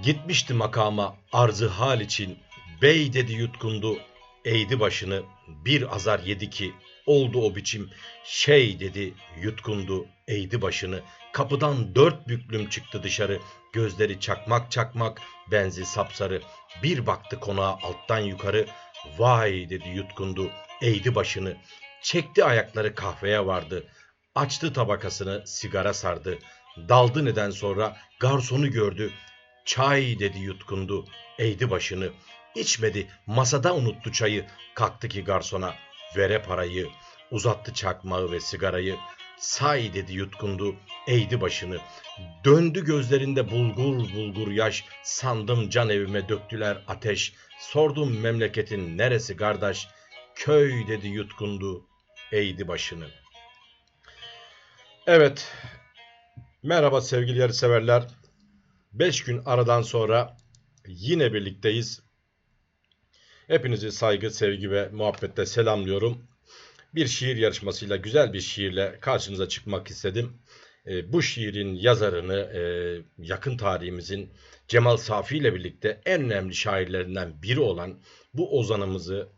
Gitmişti makama arzı hal için. Bey dedi yutkundu. Eğdi başını. Bir azar yedi ki. Oldu o biçim. Şey dedi yutkundu. Eğdi başını. Kapıdan dört büklüm çıktı dışarı. Gözleri çakmak çakmak. Benzi sapsarı. Bir baktı konağa alttan yukarı. Vay dedi yutkundu. Eğdi başını. Çekti ayakları kahveye vardı. Açtı tabakasını sigara sardı. Daldı neden sonra garsonu gördü. Çay dedi yutkundu. Eğdi başını. İçmedi. Masada unuttu çayı. Kalktı ki garsona. Vere parayı. Uzattı çakmağı ve sigarayı. Say dedi yutkundu. Eğdi başını. Döndü gözlerinde bulgur bulgur yaş. Sandım can evime döktüler ateş. Sordum memleketin neresi kardeş. Köy dedi yutkundu. Eğdi başını. Evet. Merhaba sevgili yarışseverler. 5 gün aradan sonra yine birlikteyiz. Hepinizi saygı, sevgi ve muhabbetle selamlıyorum. Bir şiir yarışmasıyla, güzel bir şiirle karşınıza çıkmak istedim. E, bu şiirin yazarını e, yakın tarihimizin Cemal Safi ile birlikte en önemli şairlerinden biri olan bu ozanımızı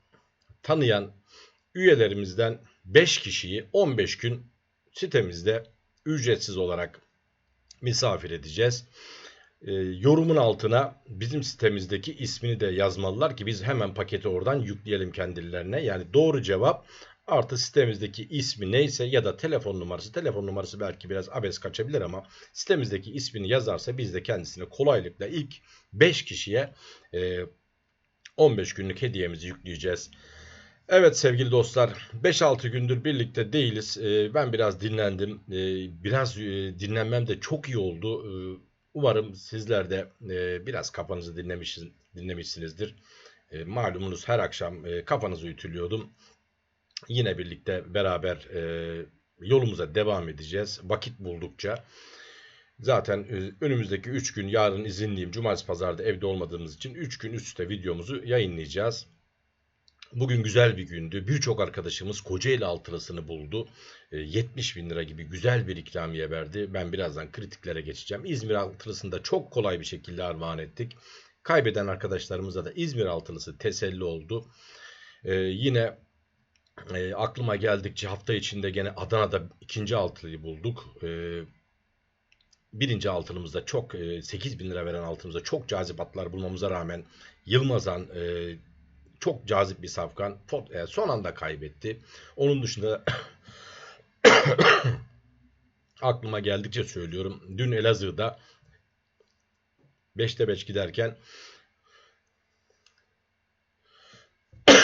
tanıyan üyelerimizden 5 kişiyi 15 gün sitemizde ücretsiz olarak misafir edeceğiz. E, yorumun altına bizim sitemizdeki ismini de yazmalılar ki biz hemen paketi oradan yükleyelim kendilerine. Yani doğru cevap artı sitemizdeki ismi neyse ya da telefon numarası. Telefon numarası belki biraz abes kaçabilir ama sitemizdeki ismini yazarsa biz de kendisine kolaylıkla ilk 5 kişiye e, 15 günlük hediyemizi yükleyeceğiz. Evet sevgili dostlar 5-6 gündür birlikte değiliz. Ee, ben biraz dinlendim. Ee, biraz e, dinlenmem de çok iyi oldu. Umarım sizler de e, biraz kafanızı dinlemiş, dinlemişsinizdir. Ee, malumunuz her akşam e, kafanızı ütülüyordum. Yine birlikte beraber e, yolumuza devam edeceğiz. Vakit buldukça. Zaten e, önümüzdeki 3 gün yarın izinliyim. Cumartesi pazarda evde olmadığımız için 3 gün üst üste videomuzu yayınlayacağız. Bugün güzel bir gündü. Birçok arkadaşımız Kocaeli altılısını buldu. 70 bin lira gibi güzel bir ikramiye verdi. Ben birazdan kritiklere geçeceğim. İzmir altılısını da çok kolay bir şekilde armağan ettik. Kaybeden arkadaşlarımıza da İzmir altılısı teselli oldu. Ee, yine e, aklıma geldikçe hafta içinde gene Adana'da ikinci altılıyı bulduk. Ee, birinci altınımızda çok e, 8 bin lira veren altınımızda çok cazip atlar bulmamıza rağmen Yılmazan e, çok cazip bir safkan. E, son anda kaybetti. Onun dışında aklıma geldikçe söylüyorum. Dün Elazığ'da 5'te 5 giderken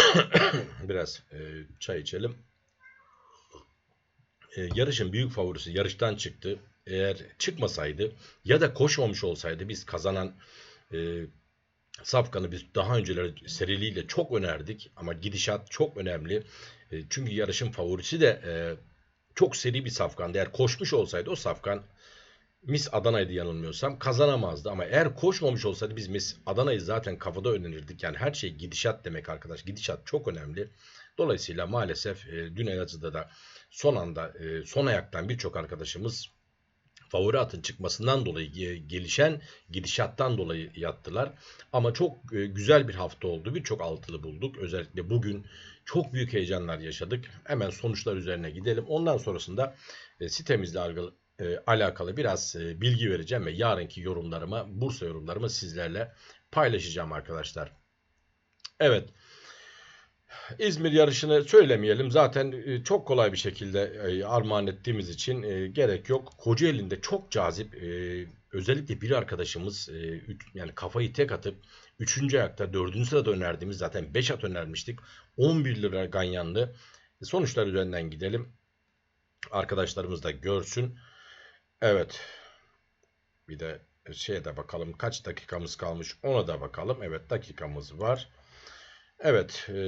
biraz e, çay içelim. E, yarışın büyük favorisi yarıştan çıktı. Eğer çıkmasaydı ya da koşmamış olsaydı biz kazanan e, Safkan'ı biz daha önceleri seriliyle çok önerdik ama gidişat çok önemli. E, çünkü yarışın favorisi de e, çok seri bir Safkan'dı. Eğer koşmuş olsaydı o Safkan Miss Adana'ydı yanılmıyorsam kazanamazdı ama eğer koşmamış olsaydı biz Miss Adana'yı zaten kafada önerirdik. Yani her şey gidişat demek arkadaş. Gidişat çok önemli. Dolayısıyla maalesef e, dün Elazığ'da da son anda son ayaktan birçok arkadaşımız favori atın çıkmasından dolayı gelişen gidişattan dolayı yattılar. Ama çok e, güzel bir hafta oldu. Birçok altılı bulduk. Özellikle bugün çok büyük heyecanlar yaşadık. Hemen sonuçlar üzerine gidelim. Ondan sonrasında e, sitemizle e, alakalı biraz bilgi vereceğim ve yarınki yorumlarımı, Bursa yorumlarımı sizlerle paylaşacağım arkadaşlar. Evet. İzmir yarışını söylemeyelim. Zaten e, çok kolay bir şekilde e, armağan ettiğimiz için e, gerek yok. Kocaeli'nde çok cazip özellikle bir arkadaşımız yani kafayı tek atıp 3. ayakta 4. sırada önerdiğimiz zaten 5 at önermiştik. 11 lira ganyanlı. Sonuçlar üzerinden gidelim. Arkadaşlarımız da görsün. Evet. Bir de şeye de bakalım kaç dakikamız kalmış ona da bakalım. Evet dakikamız var. Evet. E,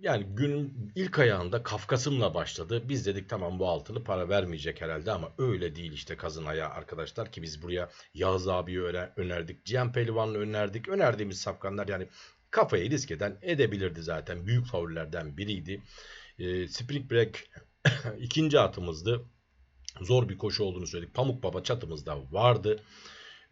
yani günün ilk ayağında Kafkasım'la başladı. Biz dedik tamam bu altılı para vermeyecek herhalde ama öyle değil işte kazın ayağı arkadaşlar ki biz buraya Yağız abiyi önerdik. Cihan Pehlivan'ı önerdik. Önerdiğimiz safkanlar yani kafayı risk eden edebilirdi zaten. Büyük favorilerden biriydi. E, Spring Break ikinci atımızdı. Zor bir koşu olduğunu söyledik. Pamuk Baba çatımızda vardı.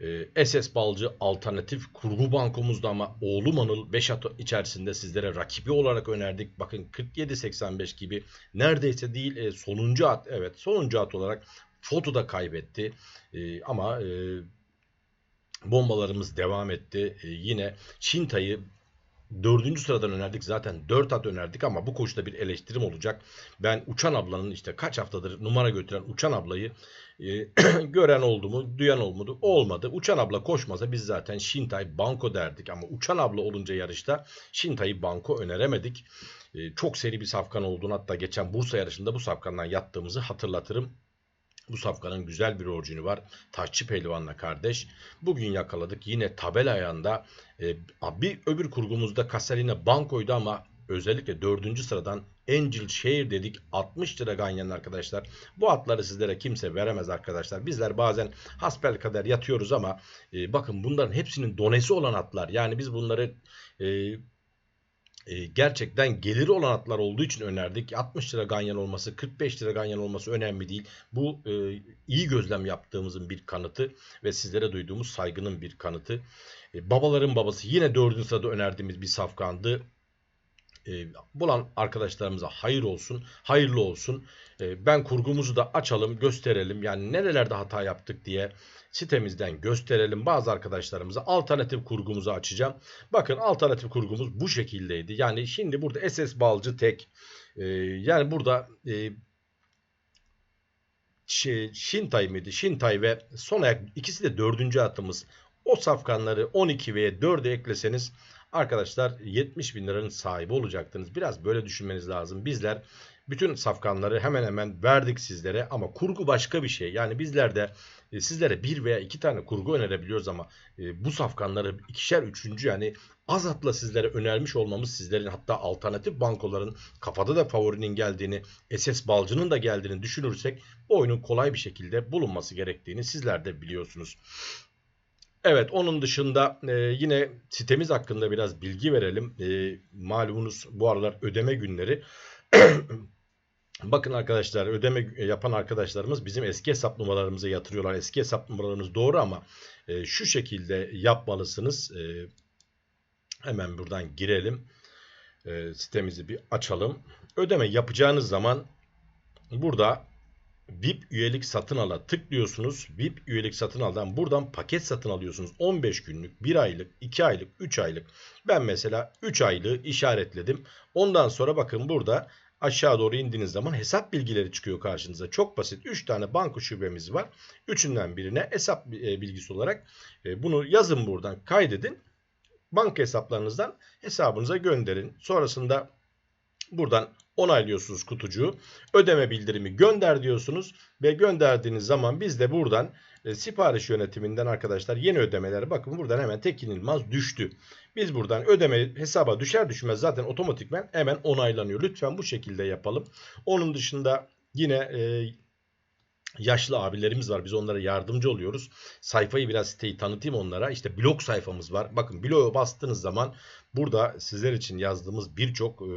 Ee, SS Balcı alternatif kurgu bankomuzda ama oğlum Anıl 5 at içerisinde sizlere rakibi olarak önerdik. Bakın 47-85 gibi neredeyse değil e, sonuncu at evet sonuncu at olarak Foto da kaybetti E, ama e, bombalarımız devam etti. E, yine Çinta'yı dördüncü sıradan önerdik. Zaten dört at önerdik ama bu koşuda bir eleştirim olacak. Ben Uçan ablanın işte kaç haftadır numara götüren Uçan ablayı e, gören oldu mu, duyan olmadı, olmadı. Uçan abla koşmasa biz zaten Şintay Banko derdik ama Uçan abla olunca yarışta Şintay'ı Banko öneremedik. E, çok seri bir safkan olduğunu hatta geçen Bursa yarışında bu safkandan yattığımızı hatırlatırım. Bu safkanın güzel bir orijini var. Taşçı Pehlivan'la kardeş. Bugün yakaladık. Yine tabela ayağında e, bir öbür kurgumuzda Kasalina bankoydu ama özellikle dördüncü sıradan Angel Share dedik 60 lira ganyanın arkadaşlar. Bu atları sizlere kimse veremez arkadaşlar. Bizler bazen hasbel kadar yatıyoruz ama e, bakın bunların hepsinin donesi olan atlar. Yani biz bunları e, e, gerçekten geliri olan atlar olduğu için önerdik. 60 lira ganyan olması, 45 lira ganyan olması önemli değil. Bu e, iyi gözlem yaptığımızın bir kanıtı ve sizlere duyduğumuz saygının bir kanıtı. E, babaların babası yine 4. sırada önerdiğimiz bir safkandı. E, bulan arkadaşlarımıza hayır olsun, hayırlı olsun. E, ben kurgumuzu da açalım, gösterelim. Yani nerelerde hata yaptık diye sitemizden gösterelim. Bazı arkadaşlarımıza alternatif kurgumuzu açacağım. Bakın alternatif kurgumuz bu şekildeydi. Yani şimdi burada SS Balcı tek. E, yani burada e, Şintay mıydı? Şintay ve son ayak ikisi de dördüncü atımız. O safkanları 12 ve 4'e ekleseniz arkadaşlar 70 bin liranın sahibi olacaktınız. Biraz böyle düşünmeniz lazım. Bizler bütün safkanları hemen hemen verdik sizlere ama kurgu başka bir şey. Yani bizler de e, sizlere bir veya iki tane kurgu önerebiliyoruz ama e, bu safkanları ikişer üçüncü yani az atla sizlere önermiş olmamız sizlerin hatta alternatif bankoların kafada da favorinin geldiğini SS Balcı'nın da geldiğini düşünürsek bu oyunun kolay bir şekilde bulunması gerektiğini sizler de biliyorsunuz. Evet onun dışında e, yine sitemiz hakkında biraz bilgi verelim. E, malumunuz bu aralar ödeme günleri. Bakın arkadaşlar ödeme yapan arkadaşlarımız bizim eski hesap numaralarımıza yatırıyorlar. Eski hesap numaralarımız doğru ama e, şu şekilde yapmalısınız. E, hemen buradan girelim. E, sitemizi bir açalım. Ödeme yapacağınız zaman burada VIP üyelik satın ala tıklıyorsunuz. VIP üyelik satın aldan buradan paket satın alıyorsunuz. 15 günlük, 1 aylık, 2 aylık, 3 aylık. Ben mesela 3 aylığı işaretledim. Ondan sonra bakın burada aşağı doğru indiğiniz zaman hesap bilgileri çıkıyor karşınıza. Çok basit. 3 tane banko şubemiz var. Üçünden birine hesap e, bilgisi olarak e, bunu yazın buradan kaydedin. Banka hesaplarınızdan hesabınıza gönderin. Sonrasında buradan onaylıyorsunuz kutucuğu. Ödeme bildirimi gönder diyorsunuz ve gönderdiğiniz zaman biz de buradan e, sipariş yönetiminden arkadaşlar yeni ödemeler bakın buradan hemen tekinilmaz düştü. Biz buradan ödeme hesaba düşer düşmez zaten otomatikmen hemen onaylanıyor. Lütfen bu şekilde yapalım. Onun dışında yine e, yaşlı abilerimiz var. Biz onlara yardımcı oluyoruz. Sayfayı biraz siteyi tanıtayım onlara. İşte blog sayfamız var. Bakın bloğa bastığınız zaman burada sizler için yazdığımız birçok e,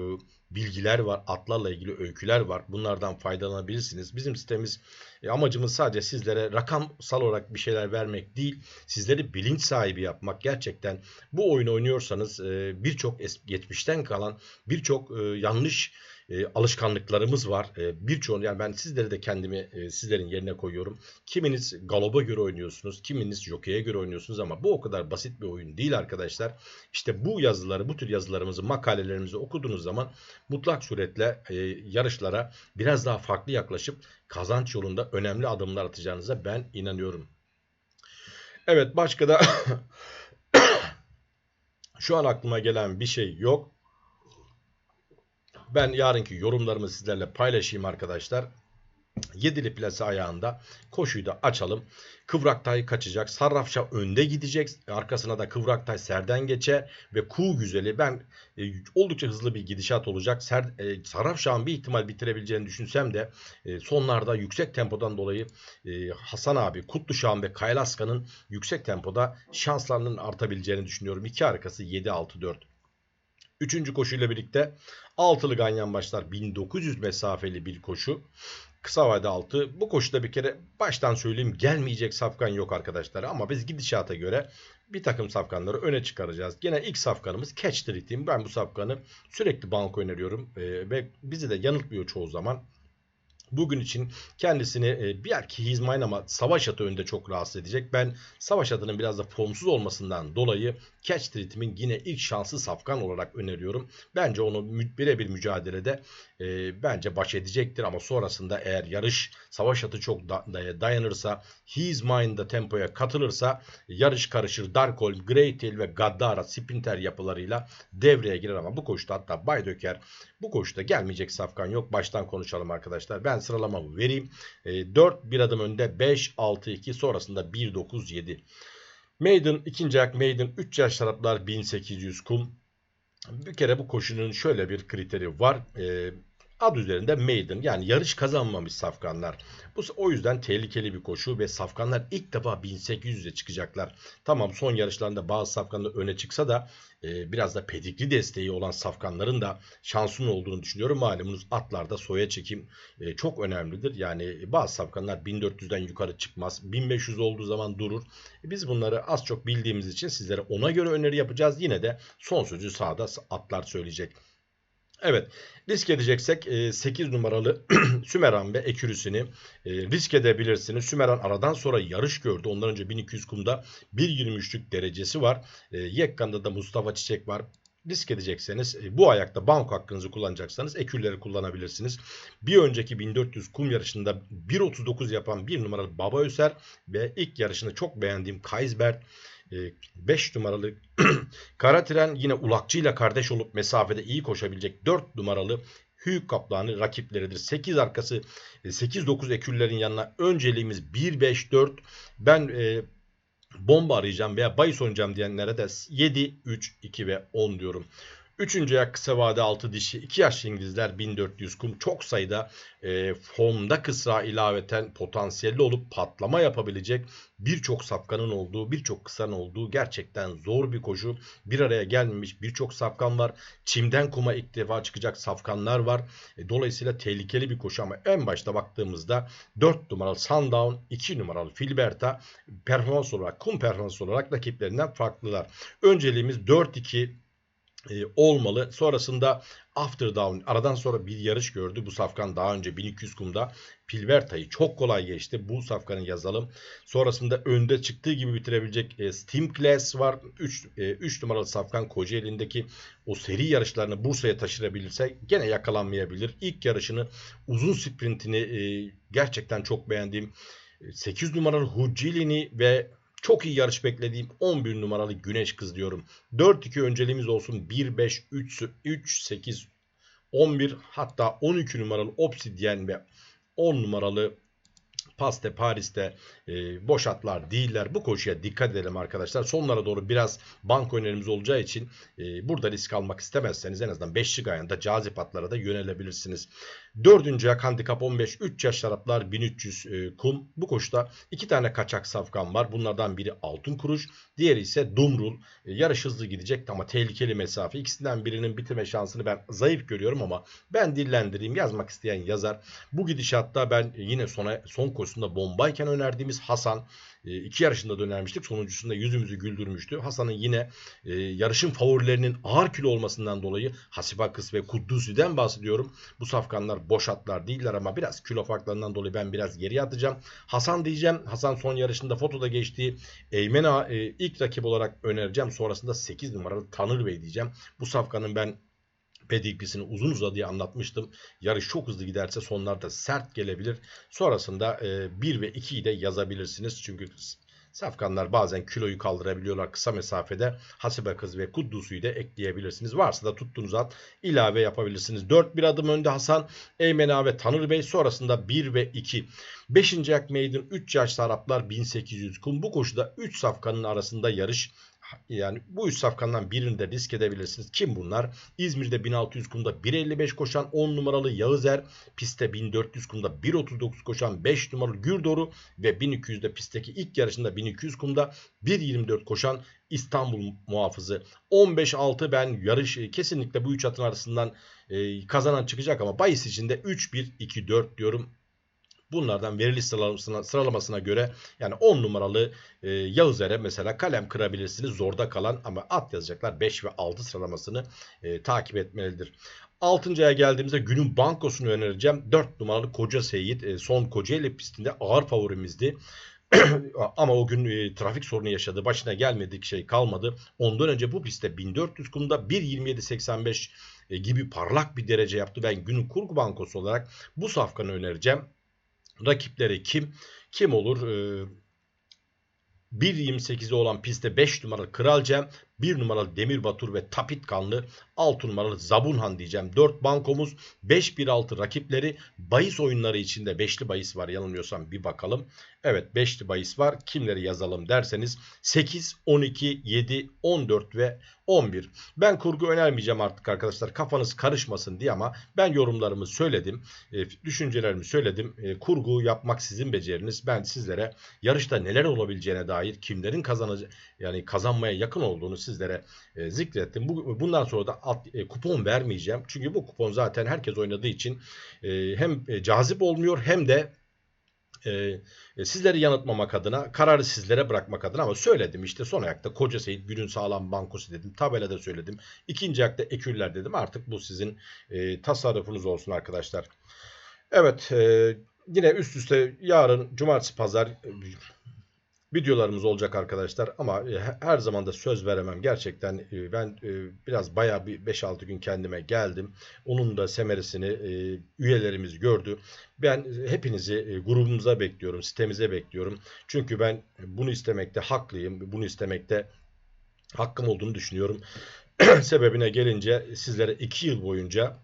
bilgiler var. Atlarla ilgili öyküler var. Bunlardan faydalanabilirsiniz. Bizim sitemiz e, amacımız sadece sizlere rakamsal olarak bir şeyler vermek değil. Sizleri bilinç sahibi yapmak. Gerçekten bu oyunu oynuyorsanız e, birçok geçmişten kalan birçok e, yanlış e, alışkanlıklarımız var. E, Birçoğunu yani ben sizleri de kendimi e, sizlerin yerine koyuyorum. Kiminiz galoba göre oynuyorsunuz, kiminiz jockey'e göre oynuyorsunuz ama bu o kadar basit bir oyun değil arkadaşlar. İşte bu yazıları, bu tür yazılarımızı, makalelerimizi okuduğunuz zaman mutlak suretle e, yarışlara biraz daha farklı yaklaşıp kazanç yolunda önemli adımlar atacağınıza ben inanıyorum. Evet başka da şu an aklıma gelen bir şey yok. Ben yarınki yorumlarımı sizlerle paylaşayım arkadaşlar. Yedili plase ayağında koşuyu da açalım. Kıvraktay kaçacak. Sarrafşah önde gidecek. Arkasına da Kıvraktay Serden geçer. Ve Kuğu Güzeli ben e, oldukça hızlı bir gidişat olacak. Ser, e, Sarrafşah'ın bir ihtimal bitirebileceğini düşünsem de e, sonlarda yüksek tempodan dolayı e, Hasan abi, Kutluşah'ın ve Kaylaska'nın yüksek tempoda şanslarının artabileceğini düşünüyorum. İki arkası 7-6-4. Üçüncü koşuyla birlikte altılı ganyan başlar 1900 mesafeli bir koşu. Kısa vade 6. Bu koşuda bir kere baştan söyleyeyim gelmeyecek safkan yok arkadaşlar. Ama biz gidişata göre bir takım safkanları öne çıkaracağız. Gene ilk safkanımız Catch the Rhythm. Ben bu safkanı sürekli banko öneriyorum. Ee, ve bizi de yanıltmıyor çoğu zaman. Bugün için kendisini e, belki His Mine ama savaş atı önünde çok rahatsız edecek. Ben savaş atının biraz da formsuz olmasından dolayı Catch Rhythm'in yine ilk şanslı safkan olarak öneriyorum. Bence onu birebir mücadelede e, bence baş edecektir ama sonrasında eğer yarış savaş atı çok da- da- dayanırsa His Mine'da tempoya katılırsa yarış karışır. Darkholm, Greytail ve Gaddara sprinter yapılarıyla devreye girer ama bu koşuda hatta Bay Döker bu koşuda gelmeyecek safkan yok. Baştan konuşalım arkadaşlar. Ben sıralamamı vereyim. E, 4 bir adım önde 5 6 2 sonrasında 1 9 7. Maiden ikinci ayak Maiden 3 yaş taraflar 1800 kum. Bir kere bu koşunun şöyle bir kriteri var. E, ad üzerinde maiden yani yarış kazanmamış safkanlar. Bu o yüzden tehlikeli bir koşu ve safkanlar ilk defa 1800'e çıkacaklar. Tamam son yarışlarında bazı safkanlar öne çıksa da e, biraz da pedikli desteği olan safkanların da şansının olduğunu düşünüyorum. Malumunuz atlarda soya çekim e, çok önemlidir. Yani bazı safkanlar 1400'den yukarı çıkmaz. 1500 olduğu zaman durur. E, biz bunları az çok bildiğimiz için sizlere ona göre öneri yapacağız. Yine de son sözü sağda atlar söyleyecek. Evet risk edeceksek 8 numaralı Sümeran ve Ekürüsünü risk edebilirsiniz. Sümeran aradan sonra yarış gördü. Ondan önce 1200 kumda 1.23'lük derecesi var. Yekkan'da da Mustafa Çiçek var. Risk edecekseniz bu ayakta banko hakkınızı kullanacaksanız ekürleri kullanabilirsiniz. Bir önceki 1400 kum yarışında 1.39 yapan bir numaralı Baba Öser ve ilk yarışını çok beğendiğim Kaisbert 5 numaralı Kara Tren yine Ulakçı ile kardeş olup mesafede iyi koşabilecek 4 numaralı Hugh Kaplan'ı rakipleridir. 8 arkası 8-9 ekürlerin yanına önceliğimiz 1-5-4. Ben e, bomba arayacağım veya bahis oynayacağım diyenlere de 7, 3, 2 ve 10 diyorum. Üçüncü ayak kısa vade 6 dişi 2 yaşlı İngilizler 1400 kum çok sayıda e, formda kısa ilaveten potansiyelli olup patlama yapabilecek birçok safkanın olduğu birçok kısanın olduğu gerçekten zor bir koşu. Bir araya gelmemiş birçok safkan var. Çimden kuma ilk defa çıkacak safkanlar var. E, dolayısıyla tehlikeli bir koşu ama en başta baktığımızda 4 numaralı Sundown 2 numaralı Filberta performans olarak kum performans olarak rakiplerinden farklılar. Önceliğimiz 4-2 e, olmalı. Sonrasında After Down aradan sonra bir yarış gördü. Bu safkan daha önce 1200 kumda Pilverta'yı çok kolay geçti. Bu safkanı yazalım. Sonrasında önde çıktığı gibi bitirebilecek e, Steam Class var. 3 e, 3 numaralı safkan Kocaeli'ndeki o seri yarışlarını Bursa'ya taşırabilirse gene yakalanmayabilir. İlk yarışını uzun sprintini e, gerçekten çok beğendiğim 8 numaralı Hucilini ve çok iyi yarış beklediğim 11 numaralı Güneş Kız diyorum. 4-2 önceliğimiz olsun. 1-5, 3, 3, 8, 11 hatta 12 numaralı Obsidian ve 10 numaralı Paste Paris'te e, boş atlar değiller. Bu koşuya dikkat edelim arkadaşlar. Sonlara doğru biraz banko önerimiz olacağı için e, burada risk almak istemezseniz en azından 5'lik ayında cazip atlara da yönelebilirsiniz. Dördüncü ayak handikap 15. 3 yaş şaraplar 1300 e, kum. Bu koşuda iki tane kaçak safkan var. Bunlardan biri altın kuruş. Diğeri ise Dumrul. E, yarış hızlı gidecek ama tehlikeli mesafe. İkisinden birinin bitirme şansını ben zayıf görüyorum ama ben dillendireyim. Yazmak isteyen yazar. Bu gidişatta ben yine sona, son koşusunda bombayken önerdiğimiz Hasan e, iki yarışında dönermiştik. Sonuncusunda yüzümüzü güldürmüştü. Hasan'ın yine e, yarışın favorilerinin ağır kilo olmasından dolayı Hasibakis ve Kuddusi'den bahsediyorum. Bu safkanlar boş atlar değiller ama biraz kilo farklarından dolayı ben biraz geriye atacağım. Hasan diyeceğim. Hasan son yarışında fotoda geçtiği Eymen Ağa e, ilk rakip olarak önereceğim. Sonrasında 8 numaralı Tanır Bey diyeceğim. Bu safkanın ben pedigrisini uzun uzadıya anlatmıştım. Yarış çok hızlı giderse sonlarda sert gelebilir. Sonrasında e, 1 ve 2'yi de yazabilirsiniz. Çünkü Safkanlar bazen kiloyu kaldırabiliyorlar kısa mesafede. Hasibe kız ve Kuddus'u da ekleyebilirsiniz. Varsa da tuttuğunuz at ilave yapabilirsiniz. 4 bir adım önde Hasan, Eymena ve Tanır Bey. Sonrasında 1 ve 2. 5. Ayak Maiden 3 yaşlı Araplar 1800 kum. Bu koşuda 3 safkanın arasında yarış yani bu üç safkandan birinde risk edebilirsiniz. Kim bunlar? İzmir'de 1600 kumda 1.55 koşan 10 numaralı Yağızer, pistte 1400 kumda 1.39 koşan 5 numaralı Gürdoru ve 1200'de pistteki ilk yarışında 1200 kumda 1.24 koşan İstanbul muhafızı. 15-6 ben yarış kesinlikle bu üç atın arasından e, kazanan çıkacak ama bahis içinde 3-1-2-4 diyorum. Bunlardan verili sıralamasına, sıralamasına göre yani 10 numaralı e, Yağız Ere mesela kalem kırabilirsiniz zorda kalan ama at yazacaklar 5 ve 6 sıralamasını e, takip etmelidir. 6. aya geldiğimizde günün bankosunu önereceğim. 4 numaralı Koca Seyit e, son Kocaeli pistinde ağır favorimizdi. Ama o gün e, trafik sorunu yaşadı. Başına gelmedik şey kalmadı. Ondan önce bu pistte 1400 kumda 1.27.85 e, gibi parlak bir derece yaptı. Ben günün kurgu bankosu olarak bu safkanı önereceğim. Rakipleri kim? Kim olur? Ee, 1.28'i olan pistte 5 numaralı Kralcem, 1 numaralı Demir Batur ve Tapit Kanlı, 6 numaralı Zabunhan diyeceğim. 4 bankomuz, 5-1-6 rakipleri, bahis oyunları içinde 5'li bahis var yanılmıyorsam bir bakalım. Evet 5'li bahis var. Kimleri yazalım derseniz 8, 12, 7, 14 ve 11. Ben kurgu önermeyeceğim artık arkadaşlar kafanız karışmasın diye ama ben yorumlarımı söyledim. E, düşüncelerimi söyledim. E, kurgu yapmak sizin beceriniz. Ben sizlere yarışta neler olabileceğine dair kimlerin kazanacağı yani kazanmaya yakın olduğunu sizlere e, zikrettim. Bu, bundan sonra da alt, kupon vermeyeceğim. Çünkü bu kupon zaten herkes oynadığı için hem cazip olmuyor hem de e, sizleri yanıltmamak adına kararı sizlere bırakmak adına ama söyledim işte son ayakta Koca Seyit günün sağlam bankosu dedim tabelada söyledim. İkinci ayakta eküller dedim. Artık bu sizin e, tasarrufunuz olsun arkadaşlar. Evet e, yine üst üste yarın cumartesi pazar e, videolarımız olacak arkadaşlar. Ama e, her zaman da söz veremem. Gerçekten e, ben e, biraz bayağı bir 5-6 gün kendime geldim. Onun da semeresini üyelerimiz gördü. Ben hepinizi grubumuza bekliyorum sitemize bekliyorum. Çünkü ben bunu istemekte haklıyım. Bunu istemekte hakkım olduğunu düşünüyorum. Sebebine gelince sizlere 2 yıl boyunca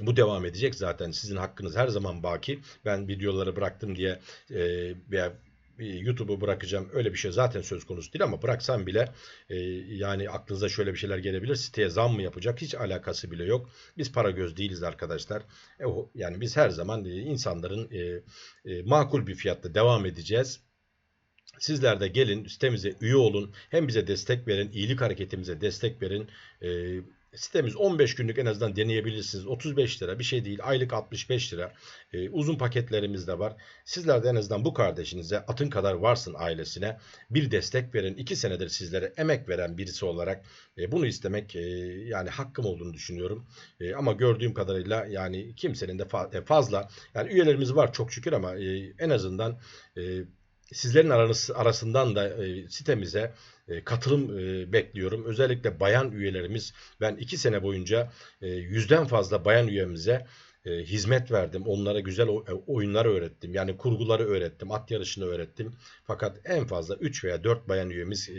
bu devam edecek zaten. Sizin hakkınız her zaman baki. Ben videoları bıraktım diye e, veya YouTube'u bırakacağım öyle bir şey zaten söz konusu değil ama bıraksam bile e, yani aklınıza şöyle bir şeyler gelebilir. Siteye zam mı yapacak hiç alakası bile yok. Biz para göz değiliz arkadaşlar. E, yani biz her zaman e, insanların e, e, makul bir fiyatta devam edeceğiz. Sizler de gelin sitemize üye olun. Hem bize destek verin, iyilik hareketimize destek verin. E, Sitemiz 15 günlük en azından deneyebilirsiniz. 35 lira bir şey değil. Aylık 65 lira. Ee, uzun paketlerimiz de var. Sizler de en azından bu kardeşinize atın kadar varsın ailesine bir destek verin. 2 senedir sizlere emek veren birisi olarak e, bunu istemek e, yani hakkım olduğunu düşünüyorum. E, ama gördüğüm kadarıyla yani kimsenin de fa e, fazla yani üyelerimiz var çok şükür ama e, en azından e, sizlerin arasından da e, sitemize e, katılım e, bekliyorum. Özellikle bayan üyelerimiz ben iki sene boyunca yüzden fazla bayan üyemize hizmet verdim. Onlara güzel oyunlar öğrettim. Yani kurguları öğrettim. At yarışını öğrettim. Fakat en fazla 3 veya 4 bayan üyemiz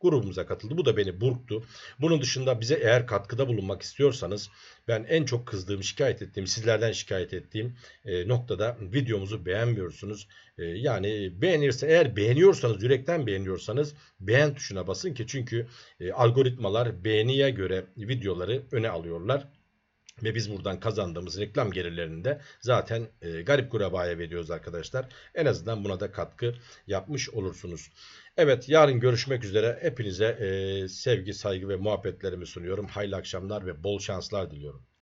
grubumuza katıldı. Bu da beni burktu. Bunun dışında bize eğer katkıda bulunmak istiyorsanız ben en çok kızdığım, şikayet ettiğim, sizlerden şikayet ettiğim e, noktada videomuzu beğenmiyorsunuz. E, yani beğenirse eğer beğeniyorsanız, yürekten beğeniyorsanız beğen tuşuna basın ki çünkü e, algoritmalar beğeniye göre videoları öne alıyorlar. Ve biz buradan kazandığımız reklam gelirlerini de zaten e, garip kurabaya veriyoruz arkadaşlar. En azından buna da katkı yapmış olursunuz. Evet yarın görüşmek üzere. Hepinize e, sevgi, saygı ve muhabbetlerimi sunuyorum. Hayırlı akşamlar ve bol şanslar diliyorum.